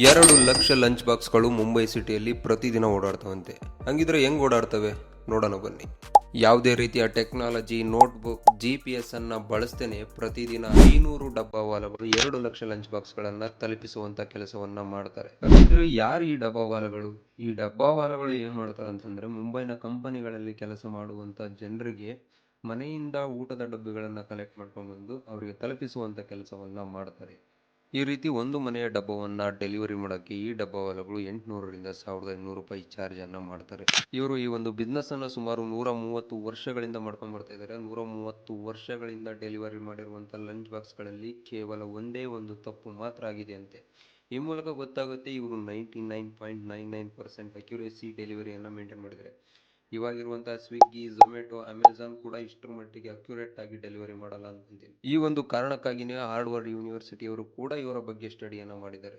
ಎರಡು ಲಕ್ಷ ಲಂಚ್ ಬಾಕ್ಸ್ಗಳು ಮುಂಬೈ ಸಿಟಿಯಲ್ಲಿ ಪ್ರತಿದಿನ ಓಡಾಡ್ತವಂತೆ. ಹಂಗಿದ್ರೆ ಹೆಂಗ್ ಓಡಾಡ್ತವೆ? ನೋಡೋಣ ಬನ್ನಿ. ಯಾವುದೇ ರೀತಿಯ technology, notebook, G P S ಅನ್ನ ಬಳಸ್ತೇನೆ ಪ್ರತಿದಿನ ಐನೂರು ಡಬ್ಬಾವಾಲಗಳು ಎರಡು ಲಕ್ಷ ಲಂಚ್ ಬಾಕ್ಸ್ಗಳನ್ನ ತಲುಪಿಸುವಂತ ಕೆಲಸವನ್ನ ಮಾಡ್ತಾರೆ. ಯಾರು ಈ ಡಬ್ಬಾವಾಲಗಳು ಈ ಡಬ್ಬಾವಾಲಗಳು ಏನ್ ಮಾಡ್ತಾರೆ ಅಂತಂದ್ರೆ ಮುಂಬೈನ ಕಂಪನಿಗಳಲ್ಲಿ ಕೆಲಸ ಮಾಡುವಂತ ಜನರಿಗೆ ಮನೆಯಿಂದ ಊಟದ ಡಬ್ಬಿಗಳನ್ನ ಕಲೆಕ್ಟ್ ಮಾಡ್ಕೊಂಡು ಬಂದು ಅವರಿಗೆ ತಲುಪಿಸುವಂತ ಕೆಲಸವನ್ನ ಮಾಡ್ತಾರೆ. ಈ ರೀತಿ ಒಂದು ಮನೆಯ ಡಬ್ಬವನ್ನ ಡೆಲಿವರಿ ಮಾಡೋಕ್ಕೆ ಈ ಡಬ್ಬವಾಲಗಳು ಎಂಟುನೂರರಿಂದ ಸಾವಿರದ ಐನೂರು ರೂಪಾಯಿ ಚಾರ್ಜ್ ಅನ್ನ ಮಾಡ್ತಾರೆ. ಇವರು ಈ ಒಂದು ಬಿಸ್ನೆಸ್ ಅನ್ನ ಸುಮಾರು ನೂರ ಮೂವತ್ತು ವರ್ಷಗಳಿಂದ ಮಾಡ್ಕೊಂಡು ಬರ್ತಾ ಇದ್ದಾರೆ ನೂರ ಮೂವತ್ತು ವರ್ಷಗಳಿಂದ ಡೆಲಿವರಿ ಮಾಡಿರುವಂತ ಲಂಚ್ ಬಾಕ್ಸ್ಗಳಲ್ಲಿ ಕೇವಲ ಒಂದೇ ಒಂದು ತಪ್ಪು ಮಾತ್ರ ಆಗಿದೆ ಅಂತೆ ಈ ಮೂಲಕ ಗೊತ್ತಾಗುತ್ತೆ ಇವರು ninety nine point nine nine percent accuracy ಡೆಲಿವರಿಯನ್ನು maintain ಮಾಡಿದ್ದಾರೆ. ಇವಾಗಿರುವಂತಹ ಸ್ವಿಗ್ಗಿ ಝೊಮ್ಯಾಟೊ ಅಮೆಝಾನ್ ಕೂಡ ಇಷ್ಟರ ಮಟ್ಟಿಗೆ ಅಕ್ಯುರೇಟ್ ಆಗಿ ಡೆಲಿವರಿ ಮಾಡಲ್ಲ ಅಂತೀನಿ ಈ ಒಂದು ಕಾರಣಕ್ಕಾಗಿನೇ ಹಾರ್ಡ್ವರ್ಡ್ ಯೂನಿವರ್ಸಿಟಿಯವರು ಕೂಡ ಇವರ ಬಗ್ಗೆ ಸ್ಟಡಿಯನ್ನು ಮಾಡಿದ್ದಾರೆ.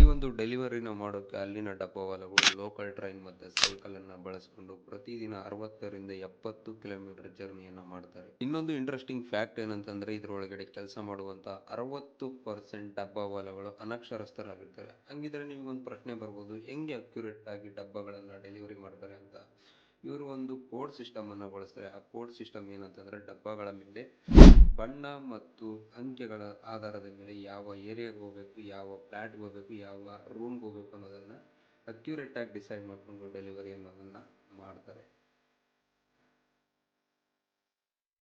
ಈ ಒಂದು ಡೆಲಿವರಿನ ಮಾಡೋಕೆ ಅಲ್ಲಿನ ಡಬ್ಬವಾಲಗಳು ಲೋಕಲ್ ಟ್ರೈನ್ ಮತ್ತು ಸೈಕಲ್ ಅನ್ನು ಬಳಸಿಕೊಂಡು ಪ್ರತಿದಿನ ಅರವತ್ತರಿಂದ ಎಪ್ಪತ್ತು ಕಿಲೋಮೀಟರ್ ಜರ್ನಿಯನ್ನು ಮಾಡ್ತಾರೆ. ಇನ್ನೊಂದು ಇಂಟ್ರೆಸ್ಟಿಂಗ್ ಫ್ಯಾಕ್ಟ್ ಏನಂತಂದ್ರೆ ಇದರೊಳಗಡೆ ಕೆಲಸ ಮಾಡುವಂತ ಅರವತ್ತು ಪರ್ಸೆಂಟ್ ಡಬ್ಬವಾಲಗಳು ಅನಕ್ಷರಸ್ಥರಾಗಿರ್ತಾರೆ. ಹಂಗಿದ್ರೆ ನಿಮ್ಗೊಂದು ಪ್ರಶ್ನೆ ಬರ್ಬೋದು, ಹೆಂಗೆ ಅಕ್ಯುರೇಟ್ ಆಗಿ ಡಬ್ಬಗಳನ್ನು ಡೆಲಿವರಿ ಮಾಡ್ತಾರೆ ಅಂತ? ಇವರು ಒಂದು ಕೋಡ್ ಸಿಸ್ಟಮ್ ಅನ್ನು ಬಳಸ್ತಾರೆ. ಆ ಕೋಡ್ ಸಿಸ್ಟಮ್ ಏನಂತಂದ್ರೆ ಡಬ್ಬಗಳ ಮೇಲೆ ಬಣ್ಣ ಮತ್ತು ಅಂಕೆಗಳ ಆಧಾರದ ಮೇಲೆ ಯಾವ ಏರಿಯಾಗೆ ಹೋಗ್ಬೇಕು, ಯಾವ ಫ್ಲ್ಯಾಟ್ಗೆ ಹೋಗ್ಬೇಕು, ಯಾವ ರೂಮ್ಗೆ ಹೋಗ್ಬೇಕು ಅನ್ನೋದನ್ನ ಅಕ್ಯುರೇಟ್ ಆಗಿ ಡಿಸೈಡ್ ಮಾಡ್ಕೊಂಡು ಡೆಲಿವರಿ ಅನ್ನೋದನ್ನ ಮಾಡ್ತಾರೆ.